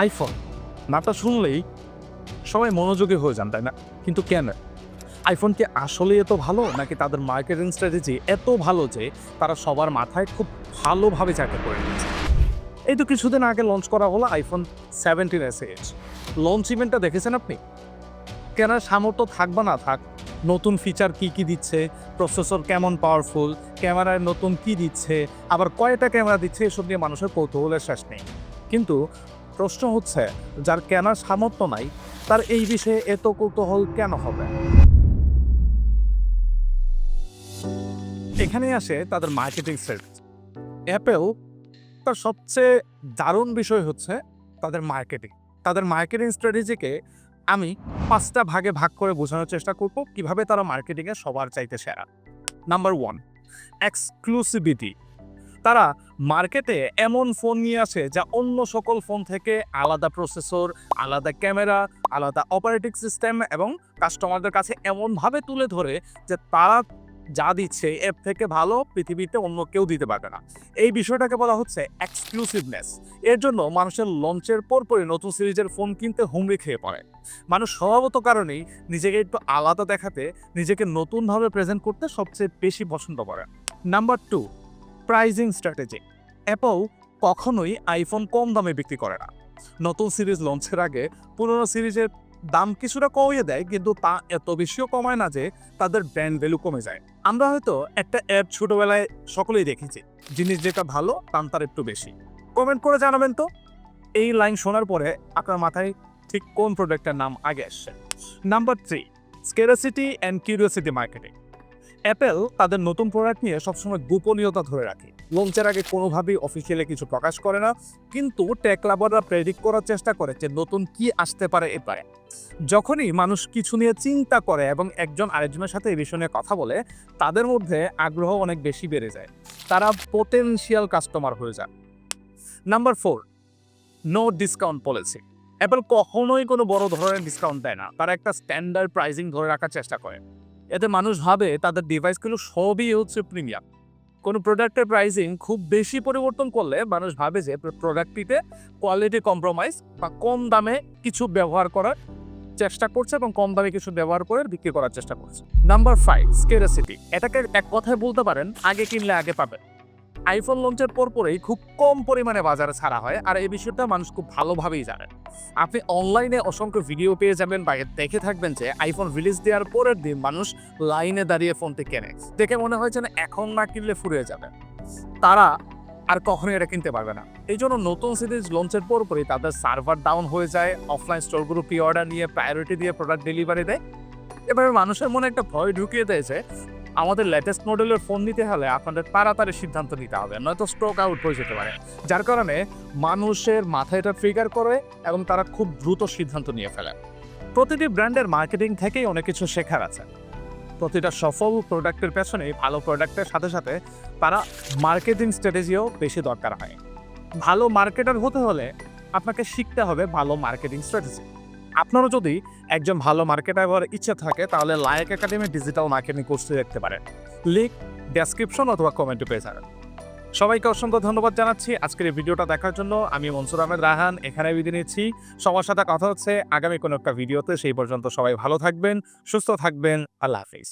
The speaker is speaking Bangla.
আইফোন। নামটা শুনলেই সবাই মনোযোগী হয়ে যান, তাই না? কিন্তু কেন? আইফোন কি আসলে এত ভালো, নাকি তাদের মার্কেটিং স্ট্র্যাটেজি এত ভালো যে তারা সবার মাথায় খুব ভালোভাবে চাকরি করে নিয়েছে? এই তো কিছুদিন আগে লঞ্চ করা হলো iPhone seventeen S H launch ইভেন্টটা দেখেছেন আপনি? কেনার সামর্থ্য থাক বা না থাক, নতুন ফিচার কি কি দিচ্ছে প্রসেসর কেমন পাওয়ারফুল ক্যামেরায় নতুন কি দিচ্ছে, আবার কয়টা ক্যামেরা দিচ্ছে, এসব নিয়ে মানুষের কৌতূহলের শেষ নেই। কিন্তু প্রশ্ন হচ্ছে, যার কেনার সামর্থ্য নাই, তার এই বিষয়ে এত কৌতূহল কেন হবে? এখানে আসে তাদের মার্কেটিং স্ট্র্যাটেজি অ্যাপেল তার সবচেয়ে দারুণ বিষয় হচ্ছে তাদের মার্কেটিং তাদের মার্কেটিং স্ট্র্যাটেজিকে আমি পাঁচটা ভাগে ভাগ করে বোঝানোর চেষ্টা করব, কীভাবে তারা মার্কেটিংয়ে সবার চাইতে সেরা। নাম্বার ওয়ান এক্সক্লুসিভিটি তারা মার্কেটে এমন ফোন নিয়ে আসে যা অন্য সকল ফোন থেকে আলাদা প্রসেসর, আলাদা ক্যামেরা, আলাদা অপারেটিং সিস্টেম এবং কাস্টমারদের কাছে এমনভাবে তুলে ধরে যে তারা যা দিচ্ছে এর থেকে ভালো পৃথিবীতে অন্য কেউ দিতে পারবে না। এই বিষয়টাকে বলা হচ্ছে এক্সক্লুসিভনেস এর জন্য মানুষের লঞ্চের পরপরই নতুন সিরিজের ফোন কিনতে হুমড়ি খেয়ে পড়ে। মানুষ স্বভাবত কারণেই নিজেকে একটু আলাদা দেখাতে নিজেকে নতুনভাবে প্রেজেন্ট করতে সবচেয়ে বেশি পছন্দ করে। Number two pricing strategy Apple কখনোই আইফোন কম দামে বিক্রি করে না। নতুন সিরিজ লঞ্চের আগে পুরনো সিরিজের দাম কিছুটা কমিয়ে দেয়, কিন্তু তা এত বেশিও কমায় না যে তাদের ব্র্যান্ড ভ্যালু কমে যায়। আমরা হয়তো একটা অ্যাপ ছোটবেলায় সকলেই দেখেছি। জিনিস যেটা ভালো, দাম তার একটু বেশি। কমেন্ট করে জানাবেন তো। এই লাইন শোনার পরে আপনার মাথায় ঠিক কোন প্রোডাক্টের নাম আগে আসছে? Number three scarcity and curiosity marketing Apple তাদের নতুন প্রোডাক্ট নিয়ে সবসময় গোপনীয়তা ধরে রাখে। লঞ্চের আগে কোনোভাবেই অফিসিয়ালি কিছু প্রকাশ করে না, কিন্তু টেক লাভাররা প্রেডিক্ট করার চেষ্টা করে যে নতুন কি আসতে পারে এবারে যখনই মানুষ কিছু নিয়ে চিন্তা করে এবং একজন আরেকজনের সাথে এই বিষয় নিয়ে কথা বলে, তাদের মধ্যে আগ্রহ অনেক বেশি বেড়ে যায়। তারা পোটেনশিয়াল কাস্টমার হয়ে যায়। Number four no discount policy Apple কখনোই কোনো বড় ধরনের ডিসকাউন্ট দেয় না। তারা একটা স্ট্যান্ডার্ড প্রাইসিং ধরে রাখার চেষ্টা করে। এতে মানুষ ভাবে তাদের ডিভাইসগুলো সবই হচ্ছে প্রিমিয়াম কোনো প্রোডাক্টের প্রাইসিং খুব বেশি পরিবর্তন করলে মানুষ ভাবে যে প্রোডাক্টটিতে কোয়ালিটি কম্প্রোমাইজ বা কম দামে কিছু ব্যবহার করার চেষ্টা করছে এবং কম দামে কিছু ব্যবহার করে বিক্রি করার চেষ্টা করছে। নাম্বার ফাইভ স্কেরাসিটি এটাকে এক কথায় বলতে পারেন, আগে কিনলে আগে পাবেন। আইফোন লঞ্চের পরপরেই খুব কম পরিমাণে বাজারে ছাড়া হয়, আর এই বিষয়টা মানুষ খুব ভালোভাবেই জানে। আপনি অনলাইনে অসংখ্য ভিডিও পেয়ে যাবেন বা দেখে থাকবেন যে আইফোন রিলিজ দেওয়ার পরের দিন মানুষ লাইনে দাঁড়িয়ে ফোনটি কেনে। দেখে মনে হয়েছে না এখন না কিনলে ফুরিয়ে যাবে। তারা আর কখনোই এটা কিনতে পারবে না। এই জন্য নতুন সিরিজ লঞ্চের পরপরই তাদের সার্ভার ডাউন হয়ে যায় অফলাইন স্টোরগুলো প্রি অর্ডার নিয়ে প্রায়োরিটি দিয়ে প্রোডাক্ট ডেলিভারি দেয়। এভাবে মানুষের মনে একটা ভয় ঢুকিয়ে দিয়েছে আমাদের লেটেস্ট মডেলের ফোন নিতে হলে আপনাদের তাড়াতাড়ি সিদ্ধান্ত নিতে হবে, নয়তো স্ট্রোক আউট হয়ে যেতে পারে। যার কারণে মানুষের মাথায় এটা ট্রিগার করে এবং তারা খুব দ্রুত সিদ্ধান্ত নিয়ে ফেলে। প্রতিটি ব্র্যান্ডের মার্কেটিং থেকেই অনেক কিছু শেখার আছে। প্রতিটা সফল প্রোডাক্টের পেছনে ভালো প্রোডাক্টের সাথে সাথে তারা মার্কেটিং স্ট্র্যাটেজিও বেশি দরকার হয়। ভালো মার্কেটার হতে হলে আপনাকে শিখতে হবে ভালো মার্কেটিং স্ট্র্যাটেজি আপনারও যদি একজন ভালো মার্কেটার হওয়ার ইচ্ছে থাকে, তাহলে লায়ক একাডেমি ডিজিটাল মার্কেটিং কোর্সটি দেখতে পারেন। লিঙ্ক ডেসক্রিপশন অথবা কমেন্টে পেয়ে যাবেন। সবাইকে অসংখ্য ধন্যবাদ জানাচ্ছি। আজকের এই ভিডিওটা দেখার জন্য আমি মনসুর আহমেদ রাহান এখানে বিদায় নিচ্ছি। সবার সাথে কথা হচ্ছে আগামী কোনো একটা ভিডিওতে সেই পর্যন্ত সবাই ভালো থাকবেন, সুস্থ থাকবেন। আল্লাহ হাফিজ।